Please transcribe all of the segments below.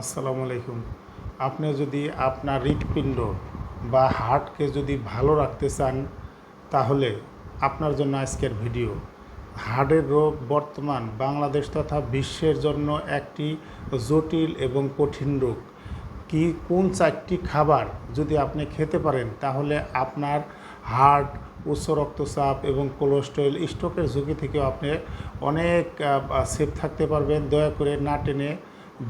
আসসালামু আলাইকুম। আপনি যদি আপনার হৃৎপিণ্ড বা হার্টকে যদি ভালো রাখতে চান, তাহলে আপনার জন্য আজকের ভিডিও। হার্টের রোগ বর্তমান বাংলাদেশ তথা বিশ্বের জন্য একটি জটিল এবং কঠিন রোগ। কি কোন চারটি খাবার যদি আপনি খেতে পারেন, তাহলে আপনার হার্ট, উচ্চ রক্তচাপ এবং কোলেস্ট্রল স্ট্রোকের ঝুঁকি থেকেও আপনি অনেক সেফ থাকতে পারবেন। দয়া করে না টেনে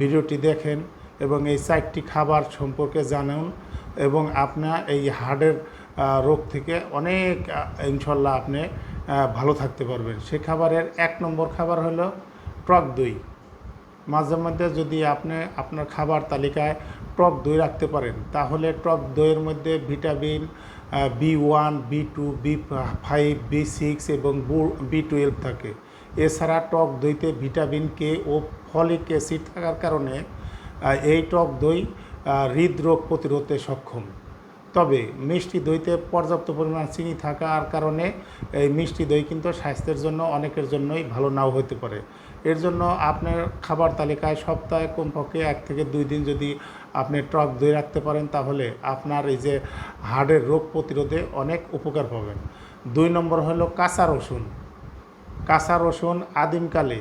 ভিডিওটি দেখেন এবং এই চারটি খাবার সম্পর্কে জানুন এবং আপনার এই হার্টের রোগ থেকে অনেক ইনশাল্লাহ আপনি ভালো থাকতে পারবেন। সে খাবারের এক নম্বর খাবার হলো টক দই। মাঝে মধ্যে যদি আপনি আপনার খাবার তালিকায় টক দই রাখতে পারেন, তাহলে টক দইয়ের মধ্যে vitamin B one, B two, B five, B six এবং বি টুয়েলভ থাকে। এছাড়া টক দইতে ভিটামিন কে ও ফলিক অ্যাসিড থাকার কারণে এই টক দই হৃদরোগ প্রতিরোধে সক্ষম। তবে মিষ্টি দইতে পর্যাপ্ত পরিমাণ চিনি থাকার কারণে এই মিষ্টি দই কিন্তু স্বাস্থ্যের জন্য, অনেকের জন্যই ভালো নাও হতে পারে। এর জন্য আপনার খাবার তালিকায় সপ্তাহে কমপক্ষে এক থেকে দুই দিন যদি আপনি টক দই রাখতে পারেন, তাহলে আপনার এই যে হার্টের রোগ প্রতিরোধে অনেক উপকার পাবেন। দুই নম্বর হলো কাঁচা রসুন। কাঁচা রসুন আদিমকালে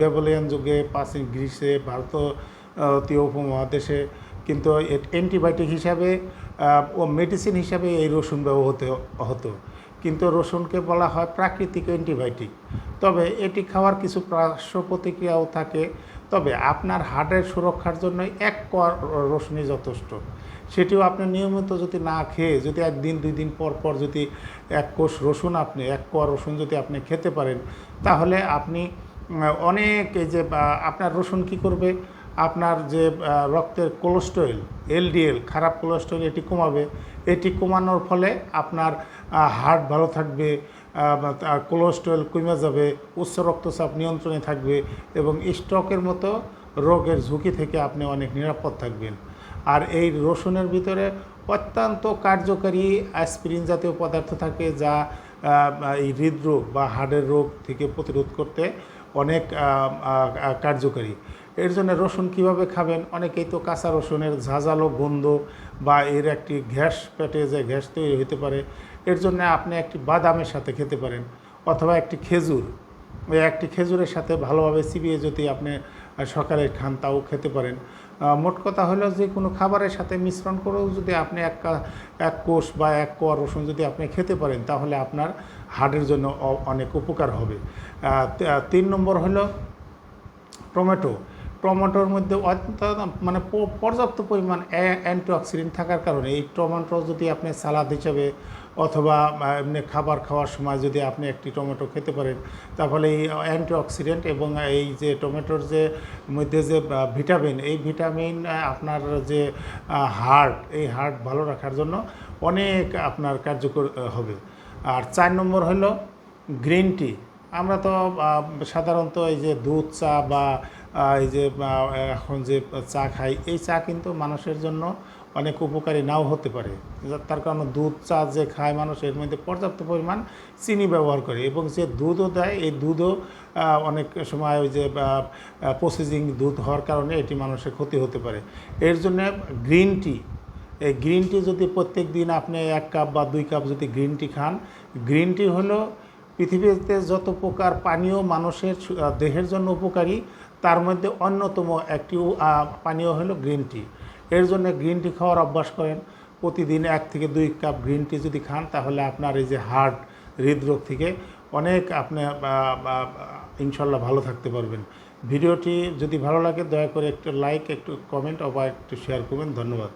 ব্যবলিয়ান যুগে প্রাচীন গ্রীসে ভারতীয় উপমহাদেশে কিন্তু অ্যান্টিবায়োটিক হিসাবে ও মেডিসিন হিসাবে এই রসুন ব্যবহৃত হতো। কিন্তু রসুনকে বলা হয় প্রাকৃতিক অ্যান্টিবায়োটিক তবে এটি খাওয়ার কিছু পার্শ্ব প্রতিক্রিয়াও থাকে। তবে আপনার হার্টের সুরক্ষার জন্য এক কোয়া রসুনই যথেষ্ট। সেটিও আপনি নিয়মিত যদি না খেয়ে, যদি একদিন, দুই দিন পর পর যদি এক কোষ রসুন আপনি, এক কোয়া রসুন যদি আপনি খেতে পারেন, তাহলে আপনি অনেক এই যে আপনার রসুন কি করবে? আপনার যে রক্তের কোলেস্ট্রল এলডিএল খারাপ কোলেস্ট্রল এটি কমাবে। এটি কমানোর ফলে আপনার হার্ট ভালো থাকবে কোলেস্ট্রল কমে যাবে, উচ্চ রক্তচাপ নিয়ন্ত্রণে থাকবে এবং স্ট্রোকের মতো রোগের ঝুঁকি থেকে আপনি অনেক নিরাপদ থাকবেন। আর এই রসুনের ভিতরে অত্যন্ত কার্যকারী অ্যাসপিরিন জাতীয় পদার্থ থাকে যা এই হৃদরোগ বা হার্টের রোগ থেকে প্রতিরোধ করতে অনেক কার্যকারী। এর জন্য রসুন কীভাবে খাবেন? অনেকেই তো কাঁচা রসুনের ঝাঁঝালো গন্ধ বা এর একটি গ্যাস পেটে যে গ্যাস তৈরি হতে পারে এর জন্য আপনি একটি বাদামের সাথে খেতে পারেন অথবা একটি খেজুর। ওই একটি খেজুরের সাথে ভালোভাবে চিবিয়ে যদি আপনি সকালে খান তাও খেতে পারেন। মোট কথা হলো যে কোনো খাবারের সাথে মিশ্রণ করেও যদি আপনি এক এক কোষ বা এক কোয়া রসুন যদি আপনি খেতে পারেন, তাহলে আপনার হার্টের জন্য অনেক উপকার হবে। তিন নম্বর হলো টমেটো। টমেটোর মধ্যে মানে পর্যাপ্ত পরিমাণ অ্যান্টিঅক্সিডেন্ট থাকার কারণে এই টমেটো যদি আপনি সালাদ হিসাবে অথবা এমনি খাবার খাওয়ার সময় যদি আপনি একটি টমেটো খেতে পারেন তাহলে এই অ্যান্টিঅক্সিডেন্ট এবং এই যে টমেটোর যে মধ্যে যে ভিটামিন, এই ভিটামিন আপনার যে হার্ট এই হার্ট ভালো রাখার জন্য অনেক আপনার কার্যকর হবে। আর চার নম্বর হলো গ্রিন টি। আমরা তো সাধারণত এই যে দুধ চা বা এই যে এখন যে চা খাই, এই চা কিন্তু মানুষের জন্য অনেক উপকারী নাও হতে পারে। তার কারণে দুধ চা যে খায় মানুষ, এর মধ্যে পর্যাপ্ত পরিমাণ চিনি ব্যবহার করে এবং যে দুধও দেয়, এই দুধও অনেক সময় ওই যে প্রসেসিং দুধ হওয়ার কারণে এটি মানুষের ক্ষতি হতে পারে। এর জন্য গ্রিন টি এই গ্রিন টি যদি প্রত্যেক দিন আপনি এক কাপ বা দুই কাপ যদি গ্রিন টি খান গ্রিন টি হলো পৃথিবীতে যত প্রকার পানীয় মানুষের দেহের জন্য উপকারী, তার মধ্যে অন্যতম একটি পানীয় হলো গ্রিন টি। এর জন্য গ্রিন টি খাওয়ার অভ্যাস করেন। প্রতিদিন এক থেকে দুই কাপ গ্রিন টি যদি খান, তাহলে আপনার এই যে হার্ট হৃদরোগ থেকে অনেক আপনি ইনশাল্লাহ ভালো থাকতে পারবেন। ভিডিওটি যদি ভালো লাগে, দয়া করে একটু লাইক একটু কমেন্ট অথবা একটু শেয়ার করবেন। ধন্যবাদ।